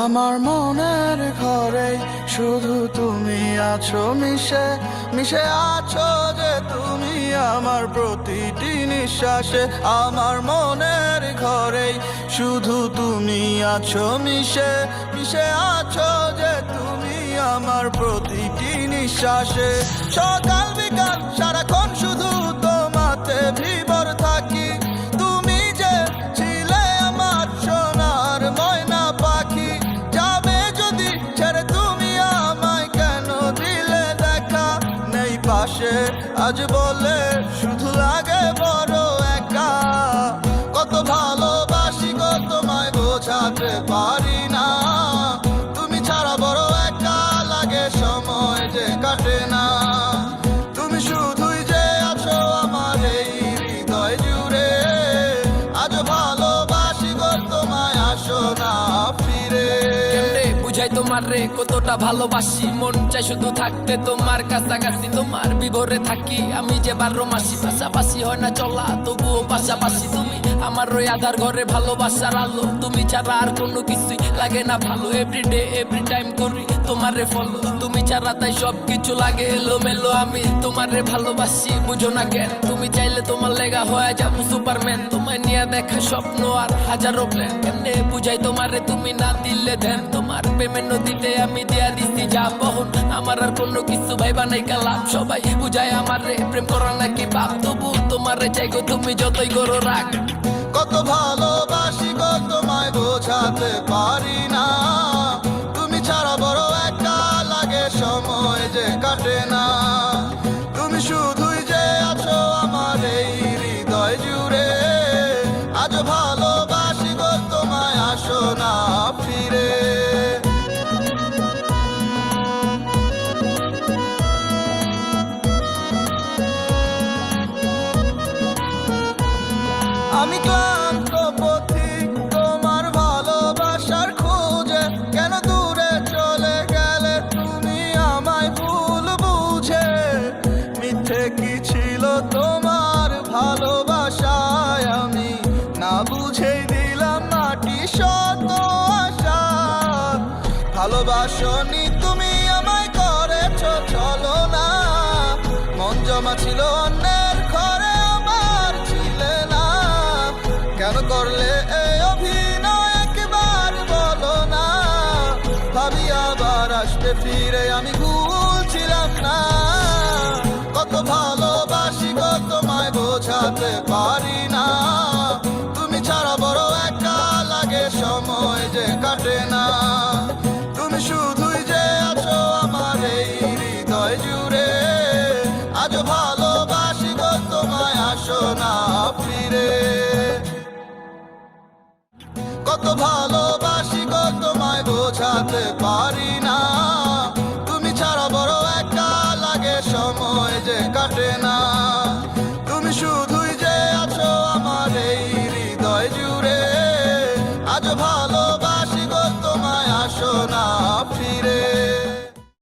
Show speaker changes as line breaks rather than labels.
আমার মনের ঘরে শুধু তুমি আছো, মিশে মিশে আছো যে তুমি আমার প্রতিটি নিঃশ্বাসে। আমার মনের ঘরে শুধু তুমি আছো, মিশে মিশে আছো যে তুমি আমার প্রতিটি নিঃশ্বাসে। সকাল বিকাল আজ বলে শুধু লাগে বড় একা। কত ভালোবাসি গো তোমায় বোঝাতে পারি না। তুমি ছাড়া বড় একা লাগে সময় যে কাটে না। তুমি শুধুই যে আজ ভালোবাসি তোমায় আসো না ফিরে।
বুঝাই তোমার রে কতটা ভালোবাসি? মন চাই শুধু থাকতে তোমার কাছাকাছি, তোমার বিভরে থাকি। আমি যে বারো মাসি, পাশাপাশি হয় না চলা, তবুও পাশাপাশি তুমি আমার ওই আধার ঘরে ভালোবাসার আলো। তুমি ছাড়া আর কোনো কিছুই লাগে না ভালো। এভরিডে এভরি টাইম করি তোমারে ফলো তুমি ছাড়া তাই সব কিছু লাগে এলো মেলো আমি তোমারে ভালোবাসি। বুঝো না কেন তুমি চাইলে তোমার লেগা হয়ে যাব সুপারম্যান দেখা স্বপ্ন আর হাজারো প্ল্যান বুঝাই তোমারে, তুমি না দিলে ধ্যান তোমার। প্রেমের নদীতে আমি দিয়া দিছি যা বহন। আমার আর কোনো কিছু ভাই বানাই কালাম সবাই বুঝায় রে প্রেম করা নাকি বাপ তবু তোমার রে চাইগো তুমি যতই করো রাখ
কত ভালোবাসি আমি পথিক তোমার ভালোবাসার খোঁজে। কেন দূরে চলে গেলে তুমি আমায় ভুল বুঝে? মিথ্যে কি ছিল তোমার ভালোবাসায়? আমি না দিলাম তুমি আমায় করেছ, চলো না। মন জমা ছিল অন্যের ভাবি আবার আসবে ফিরে, আমি ভুলছিলাম না। কত ভালোবাসি তোমায় বোঝাতে পারি না। তুমি ছাড়া বড় একা লাগে সময় যে কাটে না। তুমি শুধুই যে আছো আমার এই হৃদয় জুড়ে। আজ ভালোবাসি তোমায় আসো না ফিরে। কত ভালো লাগে সময় যে কাটে না। তুমি শুধুই যে আছো আমার এই হৃদয় জুড়ে। আজ ভালো